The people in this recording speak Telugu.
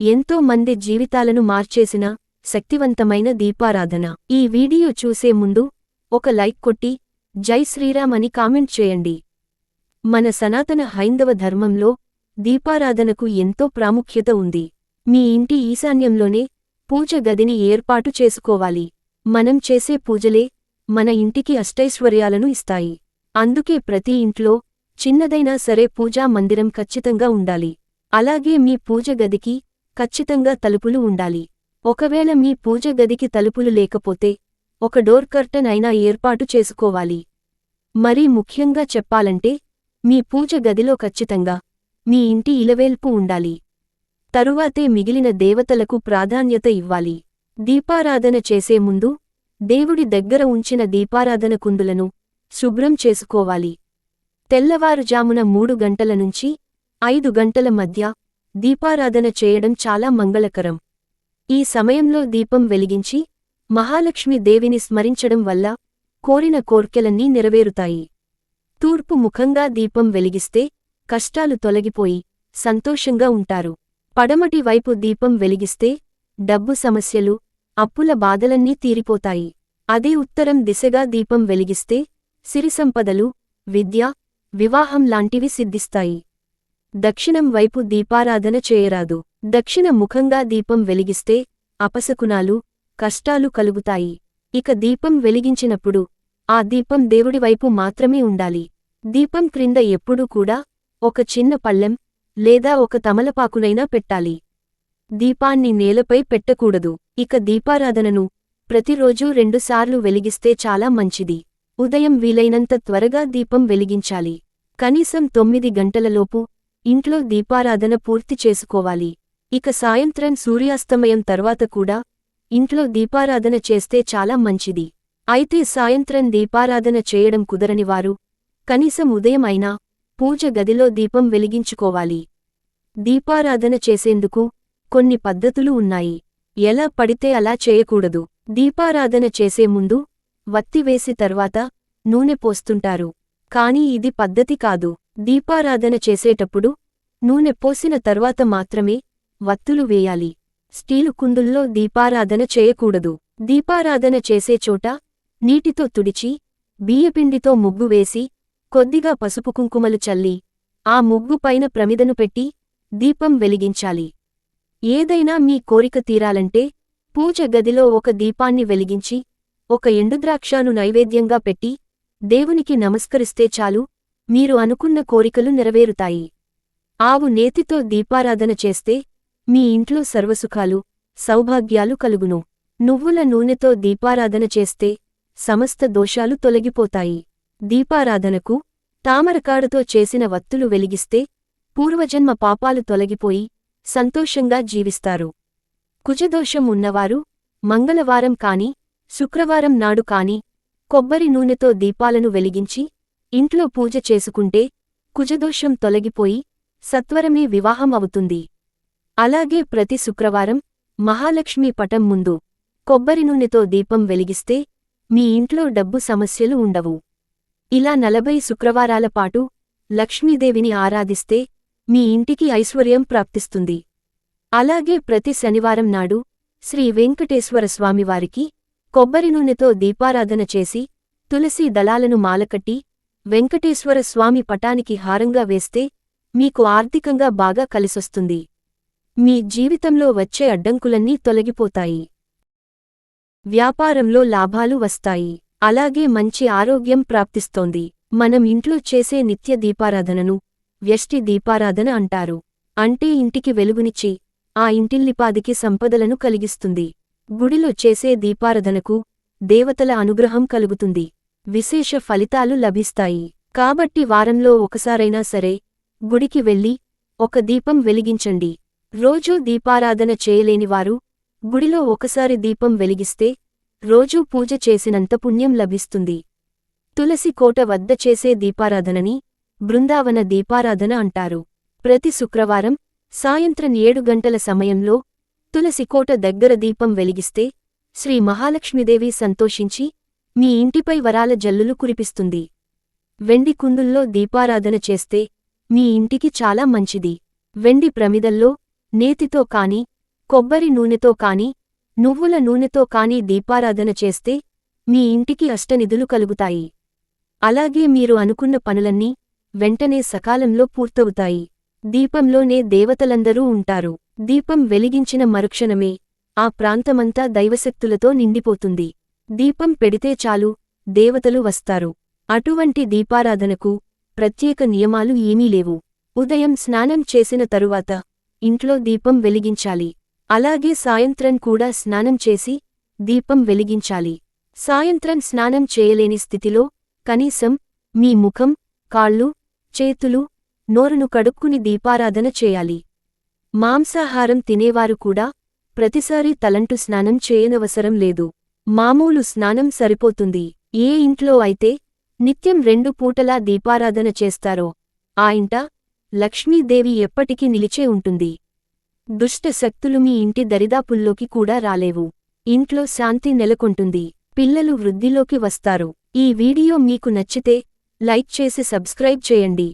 ఎంతో మంది జీవితాలను మార్చేసిన శక్తివంతమైన దీపారాధన. ఈ వీడియో చూసే ముందు ఒక లైక్ కొట్టి జై శ్రీరామ్ అని కామెంట్ చేయండి. మన సనాతన హైందవ ధర్మంలో దీపారాధనకు ఎంతో ప్రాముఖ్యత ఉంది. మీ ఇంటి ఈశాన్యంలోనే పూజ గదిని ఏర్పాటు చేసుకోవాలి. మనం చేసే పూజలే మన ఇంటికి అష్టైశ్వర్యాలను ఇస్తాయి. అందుకే ప్రతి ఇంట్లో చిన్నదైనా సరే పూజా మందిరం ఖచ్చితంగా ఉండాలి. అలాగే మీ పూజ గదికి ఖచ్చితంగా తలుపులు ఉండాలి. ఒకవేళ మీ పూజ గదికి తలుపులు లేకపోతే ఒక డోర్ కర్టన్ అయినా ఏర్పాటు చేసుకోవాలి. మరీ ముఖ్యంగా చెప్పాలంటే మీ పూజ గదిలో ఖచ్చితంగా మీ ఇంటి ఇలవేల్పు ఉండాలి. తరువాతే మిగిలిన దేవతలకు ప్రాధాన్యత ఇవ్వాలి. దీపారాధన చేసే ముందు దేవుడి దగ్గర ఉంచిన దీపారాధన కుందులను శుభ్రం చేసుకోవాలి. తెల్లవారుజామున మూడు గంటల నుంచి ఐదు గంటల మధ్య దీపారాధన చేయడం చాలా మంగళకరం. ఈ సమయంలో దీపం వెలిగించి మహాలక్ష్మి దేవిని స్మరించడం వల్ల కోరిన కోర్కెలన్నీ నెరవేరుతాయి. తూర్పు ముఖంగా దీపం వెలిగిస్తే కష్టాలు తొలగిపోయి సంతోషంగా ఉంటారు. పడమటి వైపు దీపం వెలిగిస్తే డబ్బు సమస్యలు అప్పుల బాధలన్నీ తీరిపోతాయి. అదే ఉత్తరం దిశగా దీపం వెలిగిస్తే సిరిసంపదలు విద్య వివాహం లాంటివి సిద్ధిస్తాయి. దక్షిణం వైపు దీపారాధన చేయరాదు. దక్షిణ ముఖంగా దీపం వెలిగిస్తే అపశకునాలు కష్టాలు కలుగుతాయి. ఇక దీపం వెలిగించినప్పుడు ఆ దీపం దేవుడివైపు మాత్రమే ఉండాలి. దీపం క్రింద ఎప్పుడూ కూడా ఒక చిన్న పళ్ళెం లేదా ఒక తమలపాకునైనా పెట్టాలి. దీపాన్ని నేలపై పెట్టకూడదు. ఇక దీపారాధనను ప్రతిరోజూ రెండుసార్లు వెలిగిస్తే చాలా మంచిది. ఉదయం వీలైనంత త్వరగా దీపం వెలిగించాలి. కనీసం తొమ్మిది గంటలలోపు ఇంట్లో దీపారాధన పూర్తి చేసుకోవాలి. ఇక సాయంత్రం సూర్యాస్తమయం తర్వాత కూడా ఇంట్లో దీపారాధన చేస్తే చాలా మంచిది. అయితే సాయంత్రం దీపారాధన చేయడం కుదరని వారు కనీసం ఉదయం అయినా పూజ గదిలో దీపం వెలిగించుకోవాలి. దీపారాధన చేసేందుకు కొన్ని పద్ధతులు ఉన్నాయి. ఎలా పడితే అలా చేయకూడదు. దీపారాధన చేసే ముందు వత్తివేసి తర్వాత నూనె పోస్తుంటారు. కాని ఇది పద్ధతి కాదు. దీపారాధన చేసేటప్పుడు నూనె పోసిన తర్వాత మాత్రమే వత్తులు వేయాలి. స్టీలు కుందుల్లో దీపారాధన చేయకూడదు. దీపారాధన చేసే చోట నీటితో తుడిచి బియ్యపిండితో ముగ్గు వేసి కొద్దిగా పసుపు కుంకుమలు చల్లి ఆ ముగ్గు పైన ప్రమిదను పెట్టి దీపం వెలిగించాలి. ఏదైనా మీ కోరిక తీరాలంటే పూజ గదిలో ఒక దీపాన్ని వెలిగించి ఒక ఎండుద్రాక్షాను నైవేద్యంగా పెట్టి దేవునికి నమస్కరిస్తే చాలు. మీరు అనుకున్న కోరికలు నెరవేరుతాయి. ఆవు నేతితో దీపారాధన చేస్తే మీ ఇంట్లో సర్వసుఖాలు సౌభాగ్యాలు కలుగును. నువ్వుల నూనెతో దీపారాధన చేస్తే సమస్త దోషాలు తొలగిపోతాయి. దీపారాధనకు తామరకాడతో చేసిన వత్తులు వెలిగిస్తే పూర్వజన్మ పాపాలు తొలగిపోయి సంతోషంగా జీవిస్తారు. కుజదోషం ఉన్నవారు మంగళవారం కాని శుక్రవారం నాడు కాని కొబ్బరి నూనెతో దీపాలను వెలిగించి ఇంట్లో పూజ చేసుకుంటే కుజదోషం తొలగిపోయి సత్వరమే వివాహం అవుతుంది. అలాగే ప్రతి శుక్రవారం మహాలక్ష్మి పటం ముందు కొబ్బరి నూనెతో దీపం వెలిగిస్తే మీ ఇంట్లో డబ్బు సమస్యలు ఉండవు. ఇలా నలభై శుక్రవారాల పాటు లక్ష్మీదేవిని ఆరాధిస్తే మీ ఇంటికి ఐశ్వర్యం ప్రాప్తిస్తుంది. అలాగే ప్రతి శనివారం నాడు శ్రీ వెంకటేశ్వర స్వామివారికి కొబ్బరి నూనెతో దీపారాధన చేసి తులసి దళాలను మాలకట్టి వెంకటేశ్వర స్వామి పటానికి హారంగా వేస్తే మీకు ఆర్థికంగా బాగా కలిసొస్తుంది. మీ జీవితంలో వచ్చే అడ్డంకులన్నీ తొలగిపోతాయి. వ్యాపారంలో లాభాలు వస్తాయి. అలాగే మంచి ఆరోగ్యం ప్రాప్తిస్తోంది. మనం ఇంట్లో చేసే నిత్య దీపారాధనను వ్యష్టి దీపారాధన అంటారు. అంటే ఇంటికి వెలుగునిచ్చి ఆ ఇంటిల్లిపాదికి సంపదలను కలిగిస్తుంది. గుడిలో చేసే దీపారాధనకు దేవతల అనుగ్రహం కలుగుతుంది. విశేష ఫలితాలు లభిస్తాయి. కాబట్టి వారంలో ఒకసారైనా సరే గుడికి వెళ్ళి ఒక దీపం వెలిగించండి. రోజూ దీపారాధన చేయలేనివారు గుడిలో ఒకసారి దీపం వెలిగిస్తే రోజూ పూజ చేసినంత పుణ్యం లభిస్తుంది. తులసి కోట వద్ద చేసే దీపారాధనని బృందావన దీపారాధన అంటారు. ప్రతి శుక్రవారం సాయంత్రం ఏడు గంటల సమయంలో తులసికోట దగ్గర దీపం వెలిగిస్తే శ్రీ మహాలక్ష్మీదేవి సంతోషించి మీ ఇంటిపై వరాల జల్లులు కురిపిస్తుంది. వెండి కుందుల్లో దీపారాధన చేస్తే మీ ఇంటికి చాలా మంచిది. వెండి ప్రమిదల్లో నేతితో కాని కొబ్బరి నూనెతో కాని నువ్వుల నూనెతో కాని దీపారాధన చేస్తే మీ ఇంటికి అష్టనిధులు కలుగుతాయి. అలాగే మీరు అనుకున్న పనులన్నీ వెంటనే సకాలంలో పూర్తవుతాయి. దీపంలోనే దేవతలందరూ ఉంటారు. దీపం వెలిగించిన మరుక్షణమే ఆ ప్రాంతమంతా దైవశక్తులతో నిండిపోతుంది. దీపం పెడితే చాలు దేవతలు వస్తారు. అటువంటి దీపారాధనకు ప్రత్యేక నియమాలు ఏమీ లేవు. ఉదయం స్నానం చేసిన తరువాత ఇంట్లో దీపం వెలిగించాలి. అలాగే సాయంత్రం కూడా స్నానం చేసి దీపం వెలిగించాలి. సాయంత్రం స్నానం చేయలేని స్థితిలో కనీసం మీ ముఖం కాళ్ళు చేతులు నోరును కడుక్కుని దీపారాధన చేయాలి. మాంసాహారం తినేవారు కూడా ప్రతిసారి తలంటు స్నానం చేయనవసరం లేదు. మామూలు స్నానం సరిపోతుంది. ఏ ఇంట్లో అయితే నిత్యం రెండు పూటలా దీపారాధన చేస్తారో ఆ ఇంట లక్ష్మీదేవి ఎప్పటికీ నిలిచే ఉంటుంది. దుష్ట శక్తులు మీ ఇంటి దరిదాపుల్లోకి కూడా రాలేవు. ఇంట్లో శాంతి నెలకొంటుంది. పిల్లలు వృద్ధిలోకి వస్తారు. ఈ వీడియో మీకు నచ్చితే లైక్ చేసి సబ్స్క్రైబ్ చేయండి.